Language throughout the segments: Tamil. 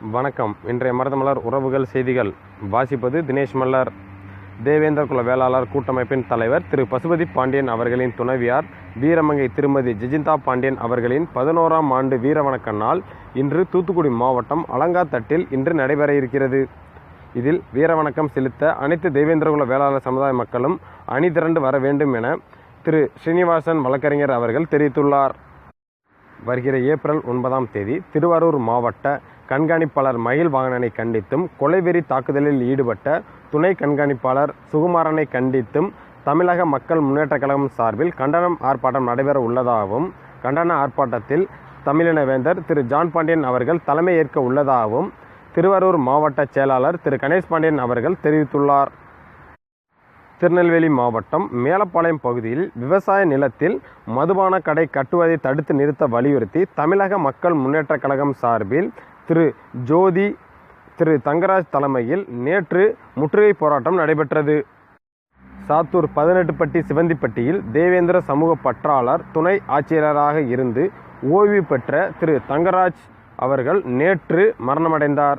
வணக்கம். இன்றைய மருதமலர் உறவுகள் செய்திகள். வாசிப்பது தினேஷ் மல்லர். தேவேந்திர குல வேளாளர் கூட்டமைப்பின் தலைவர் திரு பசுபதி பாண்டியன் அவர்களின் துணைவியார் வீரமங்கை திருமதி ஜிஜிந்தா பாண்டியன் அவர்களின் பதினோராம் ஆண்டு வீரவணக்க நாள் இன்று தூத்துக்குடி மாவட்டம் அலங்காத்தட்டில் இன்று நடைபெற இருக்கிறது. இதில் வீரவணக்கம் செலுத்த அனைத்து தேவேந்திரகுல வேளாளர் சமுதாய மக்களும் அணி திரண்டு வர வேண்டும் என திரு ஸ்ரீனிவாசன் வழக்கறிஞர் அவர்கள் தெரிவித்துள்ளார். வருகிற ஏப்ரல் ஒன்பதாம் தேதி திருவாரூர் மாவட்ட கண்காணிப்பாளர் மயில் வாகனனை கண்டித்தும் கொலைவெறி தாக்குதலில் ஈடுபட்ட துணை கண்காணிப்பாளர் சுகுமாரனை கண்டித்தும் தமிழக மக்கள் முன்னேற்ற கழகம் சார்பில் கண்டனம் ஆர்ப்பாட்டம் நடைபெற உள்ளதாகவும் கண்டன ஆர்ப்பாட்டத்தில் தமிழின வேந்தர் திரு. ஜான் பாண்டியன் அவர்கள் தலைமை ஏற்க உள்ளதாகவும் திருவாரூர் மாவட்ட செயலாளர் திரு. கணேஷ் பாண்டியன் அவர்கள் தெரிவித்துள்ளார். திருநெல்வேலி மாவட்டம் மேலப்பாளையம் பகுதியில் விவசாய நிலத்தில் மதுபான கடை கட்டுவதை தடுத்து நிறுத்த வலியுறுத்தி தமிழக மக்கள் முன்னேற்றக் கழகம் சார்பில் திரு ஜோதி திரு தங்கராஜ் தலைமையில் நேற்று முற்றுகை போராட்டம் நடைபெற்றது. சாத்தூர் பதினெட்டுப்பட்டி சிவந்திப்பட்டியில் தேவேந்திர சமூக பற்றாளர் துணை ஆட்சியராக இருந்து ஓய்வு பெற்ற திரு தங்கராஜ் அவர்கள் நேற்று மரணமடைந்தார்.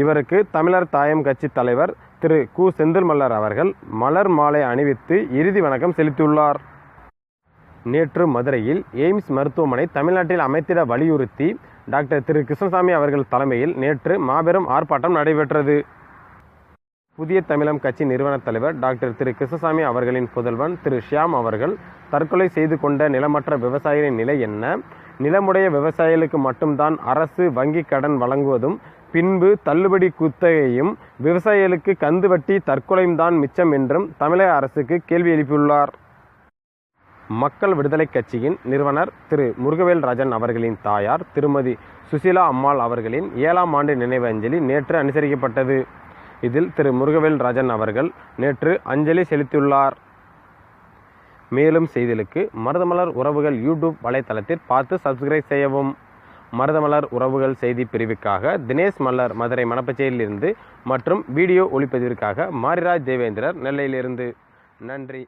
இவருக்கு தமிழர் தாயம் கட்சி தலைவர் திரு கு. செந்தில் மல்லர் அவர்கள் மலர் மாலை அணிவித்து இறுதி வணக்கம் செலுத்தியுள்ளார். நேற்று மதுரையில் எய்ம்ஸ் மருத்துவமனை தமிழ்நாட்டில் அமைத்திட வலியுறுத்தி டாக்டர் திரு. கிருஷ்ணசாமி அவர்கள் தலைமையில் நேற்று மாபெரும் ஆர்ப்பாட்டம் நடைபெற்றது. புதிய தமிழம் கட்சி நிறுவன தலைவர் டாக்டர் திரு. கிருஷ்ணசாமி அவர்களின் புதல்வன் திரு. ஷியாம் அவர்கள் தற்கொலை செய்து கொண்ட நிலமற்ற விவசாயிகளின் நிலை என்ன? நிலமுடைய விவசாயிகளுக்கு மட்டும்தான் அரசு வங்கி கடன் வழங்குவதும் பின்பு தள்ளுபடி குத்தகையும் விவசாயிகளுக்கு கந்து வட்டி தற்கொலையும் தான் மிச்சம் என்றும் தமிழக அரசுக்கு கேள்வி எழுப்பியுள்ளார். மக்கள் விடுதலை கட்சியின் நிறுவனர் திரு முருகவேல் ராஜன் அவர்களின் தாயார் திருமதி சுசிலா அம்மாள் அவர்களின் ஏழாம் ஆண்டு நினைவு அஞ்சலி நேற்று அனுசரிக்கப்பட்டது. இதில் திரு முருகவேல் ராஜன் அவர்கள் நேற்று அஞ்சலி செலுத்தியுள்ளார். மேலும் செய்திகளுக்கு மருதமலர் உறவுகள் யூடியூப் வலைத்தளத்தில் பார்த்து சப்ஸ்கிரைப் செய்யவும். மருதமலர் உறவுகள் செய்தி பிரிவுக்காக தினேஷ் மல்லர் மதுரை மணப்பச்சேரியிலிருந்து மற்றும் வீடியோ ஒளிப்பதிவிற்காக மாரிராஜ் தேவேந்திரர் நெல்லையிலிருந்து. நன்றி.